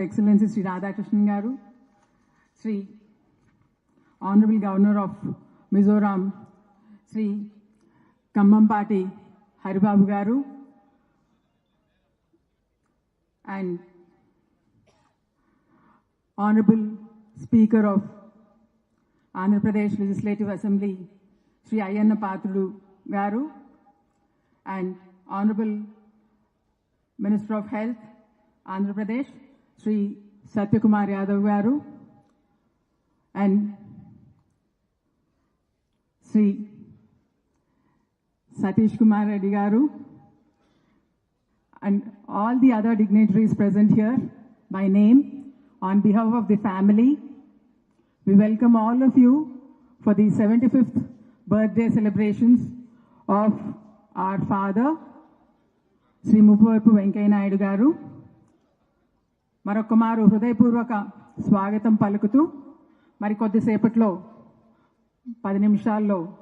Excellency Shri Radhakrishnan garu Shri honourable governor of Mizoram Shri Kambhampati Haribabu garu and honourable speaker of Andhra Pradesh legislative assembly Shri Ayyanna Patrudu garu and honourable minister of health Andhra Pradesh Andhra Pradesh, Sri Satyakumar Yadav Garu, and Sri Satish Kumar Reddy Garu, and all the other dignitaries present here by name, on behalf of the family, we welcome all of you for the 75th birthday celebrations of our father, Shri Muppavarapu Venkaiah Naidu garu మరొక మారు హృదయపూర్వక స్వాగతం పలుకుతూ మరి కొద్దిసేపట్లో పది నిమిషాల్లో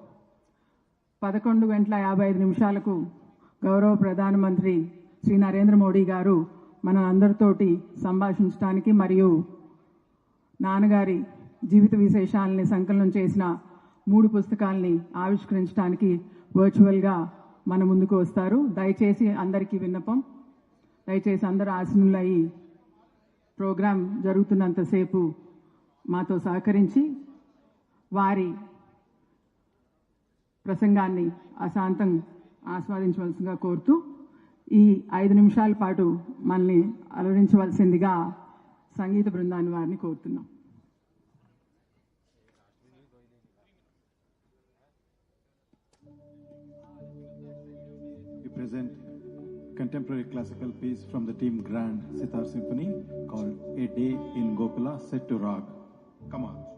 పదకొండు గంటల యాభై ఐదు నిమిషాలకు గౌరవ ప్రధానమంత్రి శ్రీ నరేంద్ర మోడీ గారు మన అందరితోటి సంభాషించడానికి మరియు నాన్నగారి జీవిత విశేషాలని సంకలనం చేసిన మూడు పుస్తకాలని ఆవిష్కరించడానికి వర్చువల్గా మన ముందుకు వస్తారు. దయచేసి అందరికీ విన్నపం. దయచేసి అందరూ ఆశనులయ్యి ప్రోగ్రాం జరుగుతున్నంతసేపు మాతో సహకరించి వారి ప్రసంగాన్ని అశాంతం ఆస్వాదించవలసిందిగా కోరుతూ ఈ ఐదు నిమిషాల పాటు మనల్ని అలవరించవలసిందిగా సంగీత బృందాన్ని వారిని కోరుతున్నాం. Present. Contemporary classical piece from the team Grand Sitar Symphony called A Day in Gokula set to Rag. Come on.